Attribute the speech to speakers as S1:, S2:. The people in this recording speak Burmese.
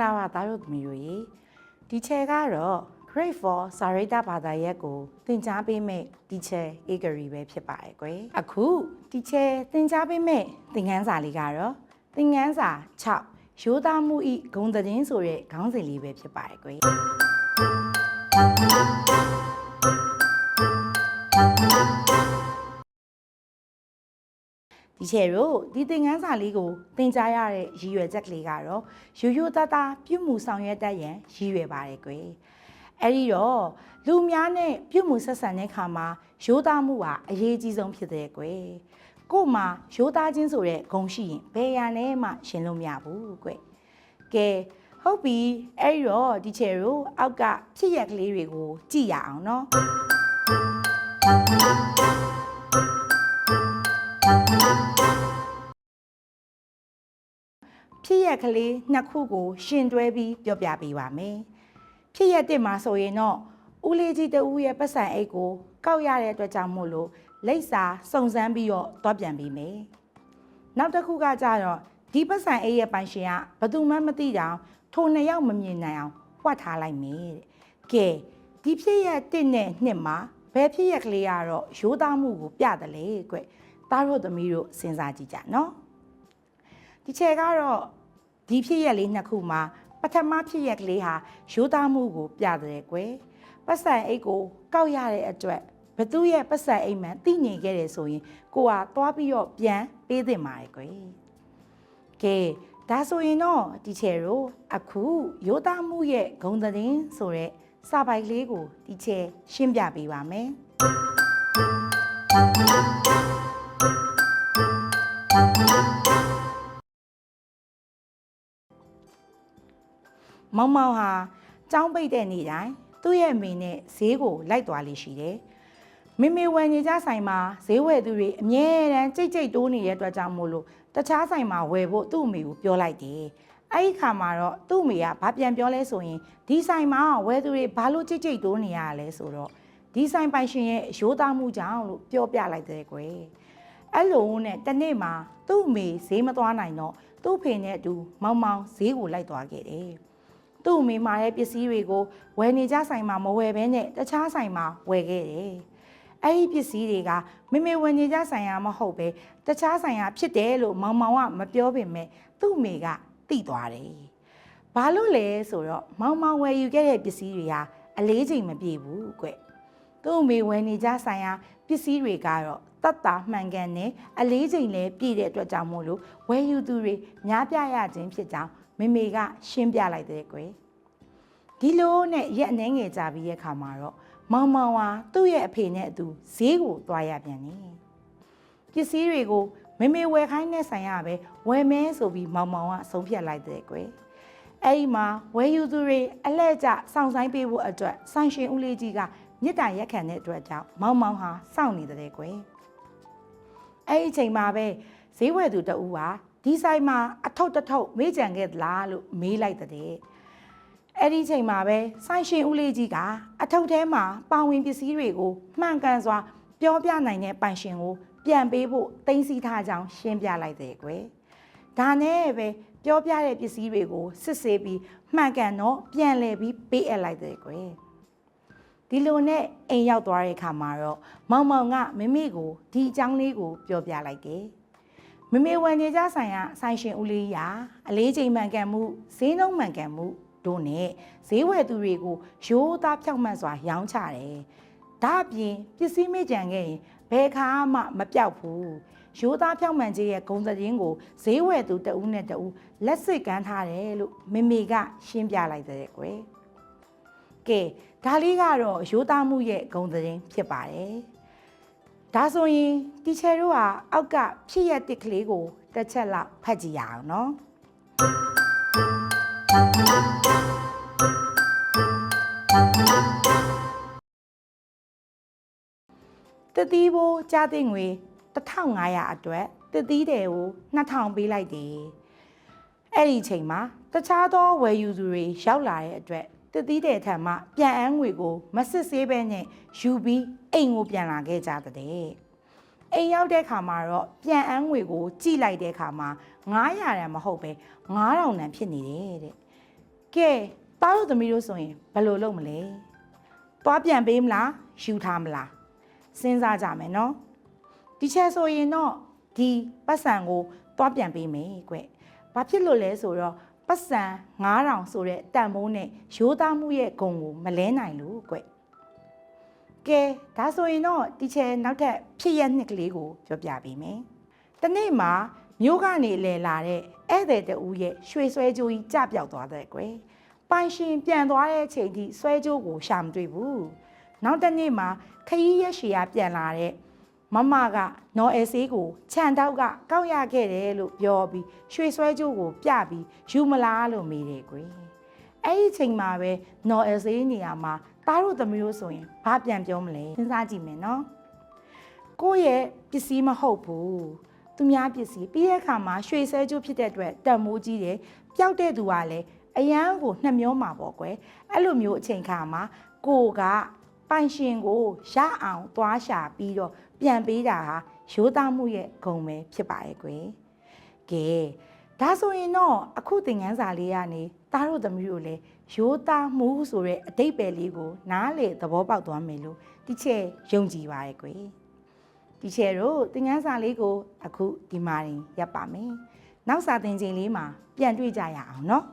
S1: ္ဂလာပါသားတို့သမီးတို့ရေဒီချဲကတော့ Grade 4စာရိတ္တဘာသာရပ်ကိုသင်ကြားပေးမယ့်ဒီချဲ Agri ပဲဖြစ်ပါတယ်ကွယ်အခုဒီချဲသင်ကြားပေးမယ့်သင်ခန်းစာလေးကတော့သင်ခန်းစာ6ရိုးသားမှုဤဂုံသတင်းဆိုတဲ့ခေါင်းစဉ်လေးပဲဖြစ်ပါတယ်ကွယ် ချေတို့ဒီသင်ခန်းစာလေးကိုသင်ကြားရတဲ့ရည်ရွယ်ချက်ကလေးကတော့ရိုးရိုးသားသားပြုမှုဆောင်ရွက်တတ်ရန်ရည်ရွယ်ပါတယ်ကွယ်အဲ့ဒီတော့လူများနဲ့ပြုမှုဆက်ဆံတဲ့ခါမှာရိုးသားမှုဟာအရေးကြီးဆုံးဖြစ်တဲ့ကွယ်ကို့မှာရိုးသားခြင်းဆိုတဲ့ဂုဏ်ရှိရင်ဘယ်ရန်နဲ့မှရှင်လို့မရဘူးကွယ်ကဲဟုတ်ပြီအဲ့ဒီတော့ဒီချေတို့အောက်ကဖြစ်ရက်ကလေးတွေကိုကြည့်ရအောင်နော် ဖြစ်ရက်ကလေးနှစ်ခုကို ရှင်တွဲပြီးပြောပြပေးပါမယ်။ဖြစ်ရက်တစ်မှာဆိုရင်တော့ဦးလေးကြီးတဦးရဲ့ပတ်စံအိတ်ကိုကောက်ရတဲ့အတွက်ကြောင့်မို့လို့လိပ်စာစုံစမ်းပြီးတော့တွားပြန်ပေးမယ်။နောက်တစ်ခုကကြတော့ဒီပတ်စံအိတ်ရဲ့ပိုင်ရှင်ကဘယ်သူမှမသိကြအောင်ထိုနှစ်ယောက်မမြင်နိုင်အောင်ဝှက်ထားလိုက်မယ်တဲ့။ကဲဒီဖြစ်ရက်တစ်နဲ့နှစ်မှာဘယ်ဖြစ်ရက်ကလေးကတော့ရိုးသားမှုကိုပြတယ်လေကွ။သားတို့သမီးတို့စဉ်းစားကြည့်ကြနော်။ ဒီချက်ကတော့ဒီဖြစ်ရက်လေးနှစ်ခုမှာပထမဖြစ်ရက်ကလေးဟာရိုးသားမှုကို ပြတယ်ကွယ်ပတ်စံအိတ်ကိုကောက်ရတဲ့အတွက်ဘသူရဲ့ပတ်စံအိတ်မှန်သိနေခဲ့တယ်ဆိုရင်ကိုကသွားပြီးတော့ပြန်ပေးသင့်ပါတယ်ကွယ်ကဲဒါဆိုရင်တော့ဒီချက်တို့အခုရိုးသားမှုရဲ့ဂုံသတင်းဆိုတဲ့စာပိုက်ကလေးကိုဒီချက်ရှင်းပြပေးပါမယ် မောင်မောင်ဟာကြောင်းပိတ်တဲ့နေ့တိုင်းသူ့ရဲ့အမေနဲ့ဈေးကိုလိုက်သွားလိရှိတယ်။မေမေဝယ်နေကြဆိုင်မှာဈေးဝယ်သူတွေအမြဲတမ်းကြိတ်ကြိတ်တိုးနေတဲ့အတွက်ကြောင့်မို့လို့တခြားဆိုင်မှာဝယ်ဖို့သူ့အမေကိုပြောလိုက်တယ်။အဲ့ဒီခါမှာတော့သူ့အမေကဘာပြန်ပြောလဲဆိုရင်ဒီဆိုင်မှာဝယ်သူတွေဘာလို့ကြိတ်ကြိတ်တိုးနေရလဲဆိုတော့ဒီဆိုင်ပိုင်ရှင်ရဲ့ရိုးသားမှုကြောင့်လို့ပြောပြလိုက်တဲ့ကွယ်။အဲ့လိုနဲ့တနေ့မှာသူ့အမေဈေးမသွားနိုင်တော့သူ့ဖေနဲ့အတူမောင်မောင်ဈေးကိုလိုက်သွားခဲ့တယ်။ သူ့အမေမာတဲ့ပစ္စည်းတွေကိုဝယ်နေကြဆိုင်မှာမဝယ်ဘဲနဲ့တခြားဆိုင်မှာဝယ်ခဲ့တယ်။အဲ့ဒီပစ္စည်းတွေကမေမေဝယ်နေကြဆိုင်ရာမဟုတ်ပဲတခြားဆိုင်ရာဖြစ်တယ်လို့မောင်မောင်ကမပြောပေမဲ့သူ့အမေကသိသွားတယ်။ဘာလို့လဲဆိုတော့မောင်မောင်ဝယ်ယူခဲ့တဲ့ပစ္စည်းတွေဟာအလေးချိန်မပြည့်ဘူးကွ။သူ့အမေဝယ်နေကြဆိုင်ရာပစ္စည်းတွေကတော့တတ်တာမှန်ကန်နဲ့အလေးချိန်လည်းပြည့်တဲ့အတွက်ကြောင့်မို့လို့ဝယ်ယူသူတွေများပြရခြင်းဖြစ်ကြောင်း မေမေကရှင်းပြလိုက်တဲ့ကွယ်ဒီလိုနဲ့ရက်အနေငယ်ကြပြီးရဲ့ခါမှာတော့မောင်မောင်ဟာသူ့ရဲ့အဖေနဲ့အတူဈေးကိုသွားရပြန်တယ်ပစ္စည်းတွေကိုမေမေဝယ်ခိုင်းတဲ့ဆိုင်ရပဲဝယ်မဲဆိုပြီးမောင်မောင်ကဆုံးဖြတ်လိုက်တဲ့ကွယ်အဲ့ဒီမှာဝယ်ယူသူတွေအလှည့်ကျစောင့်ဆိုင်ပေးဖို့အတွက်ဆိုင်ရှင်ဦးလေးကြီးကမြစ်တာရက်ခံတဲ့အတွက်ကြောင့်မောင်မောင်ဟာစောင့်နေတဲ့ကွယ်အဲ့ဒီအချိန်မှာပဲဈေးဝယ်သူတဦးဟာ ဒီဆိုင်မှာအထုပ်တစ်ထုပ်မေးကြံခဲ့သလားလို့မေးလိုက်တဲ့အဲ့ဒီအချိန်မှာပဲဆိုင်ရှင်ဦးလေးကြီးကအထုပ်ထဲမှာပါဝင်ပစ္စည်းတွေကိုမှန်ကန်စွာ ပြောပြနိုင်တဲ့ပိုင်ရှင်ကိုပြန်ပေးဖို့တင်စီထားကြောင်းရှင်းပြလိုက်တဲ့ကွယ်ဒါနဲ့ပဲပြောပြတဲ့ပစ္စည်းတွေကိုစစ်ဆေးပြီးမှန်ကန်တော့ပြန်လည်ပြီးပေးအပ်လိုက်တဲ့ကွယ်ဒီလိုနဲ့အိမ်ရောက်သွားတဲ့အခါမှာတော့မောင်မောင်ကမမေကိုဒီအကြောင်းလေးကိုပြောပြလိုက်တယ်။ မမေဝန်နေကြဆိုင်ကဆိုင်ရှင်ဦးလေးရာအလေးချိန်မှန်ကန်မှုဈေးနှုန်းမှန်ကန်မှုတို့နဲ့ဈေးဝယ်သူတွေကိုရိုးသားဖြောက်မှန်စွာရောင်းချတယ်။ဒါအပြင်ပစ္စည်းမေ့ကြံခဲ့ရင်ဘယ်ခါမှမပြောက်ဘူး။ရိုးသားဖြောက်မှန်ခြင်းရဲ့ဂုံသတင်းကိုဈေးဝယ်သူတဦးနဲ့တဦးလက်စစ်ကမ်းထားတယ်လို့မမေကရှင်းပြလိုက်တဲ့ကွယ်။ကဲဒါလေးကတော့ရိုးသားမှုရဲ့ဂုံသတင်းဖြစ်ပါတယ် ဒါဆိုရင်တီချယ်တို့ကအောက်ကဖြစ်ရတစ်ကလေးကိုတစ်ချက်လောက်ဖတ်ကြည့်ရအောင်နော်တတိဘိုးကြားသိငွေ1500အတွက်တတိတယ်ကို2000ပေးလိုက်တယ်အဲ့ဒီအချိန်မှာတခြားသောဝယ်ယူသူတွေရောက်လာတဲ့အတွက် တတိတဲ့ထံမှပြန်အန်းငွေကိုမစစ်ဆေးဘဲနဲ့ယူပြီးအိမ်ကိုပြန်လာခဲ့ကြတဲ့အိမ်ရောက်တဲ့ခါမှာတော့ပြန်အန်းငွေကိုကြည့်လိုက်တဲ့ခါမှာ900ရန်မဟုတ်ပဲ9000တန်ဖြစ်နေတယ်တဲ့ကဲတားတို့သမီးတို့ဆိုရင်ဘယ်လိုလုပ်မလဲသွားပြန်ပေးမလားယူထားမလားစဉ်းစားကြမယ်နော်ဒီချက်ဆိုရင်တော့ဒီပတ်စံကိုသွားပြန်ပေးမယ်ကွဘာဖြစ်လို့လဲဆိုတော့ ပတ်စံ9000ဆိုတဲ့တန်ဖိုးနဲ့ရိုးသားမှုရဲ့ဂုံကိုမလဲနိုင်လို့ကွကဲဒါဆိုရင်တော့ဒီချက်နောက်ထပ်ဖြစ်ရနှစ်ကလေးကိုပြောပြပေးမယ်တနေ့မှာမြို့ကနေလဲလာတဲ့ဧည့်သည်တဦးရဲ့ရွှေဆွဲကြိုးကြီးကြပြောက်သွားတဲ့ကွယ်ပိုင်ရှင်ပြန်သွားတဲ့အချိန်ထိဆွဲကြိုးကိုရှာမတွေ့ဘူးနောက်တစ်နေ့မှာခရီးရက်ရှည်ရပြန်လာတဲ့ မမကနော်အဲဆေးကိုခြံတောက်ကကောက်ရခဲ့တယ်လို့ပြောပြီးရွှေဆွဲကြိုးကိုပြပြီးယူမလားလို့မေးတယ်ကွယ်အဲ့ဒီအချိန်မှာပဲနော်အဲဆေးနေရာမှာတားတို့သမီးတို့ဆိုရင်ဘာပြန်ပြောမလဲစဉ်းစားကြည့်မယ်နော်ကိုယ့်ရဲ့ပစ္စည်းမဟုတ်ဘူးသူများပစ္စည်းပြီးတဲ့အခါမှာရွှေဆဲကျိုးဖြစ်တဲ့အတွက်တန်မိုးကြီးတယ်ပျောက်တဲ့သူကလည်းအရန်ကိုနှမျောမှာပေါ့ကွယ်အဲ့လိုမျိုးအချိန်ခါမှာကိုကပိုင်ရှင်ကိုရအောင်သွားရှာပြီးတော့ ပြန်ပေးတာဟာရိုးသားမှုရဲ့ဂုဏ်ပဲဖြစ်ပါရဲ့ကွယ်ကဲဒါဆိုရင်တော့အခုသင်ခန်းစာလေးကနေသားတို့သမီးတို့လည်းရိုးသားမှုဆိုတဲ့အတိတ်ပဲလေးကို နားလေသဘောပေါက်သွားမယ်လို့ဒီချက်ယုံကြည်ပါရဲ့ကွယ်ဒီချက်တို့သင်ခန်းစာလေးကို အခုဒီမှာရင်ရပ်ပါမယ်နောက်စာသင်ချိန်လေးမှာပြန်တွေ့ကြရအောင်နော်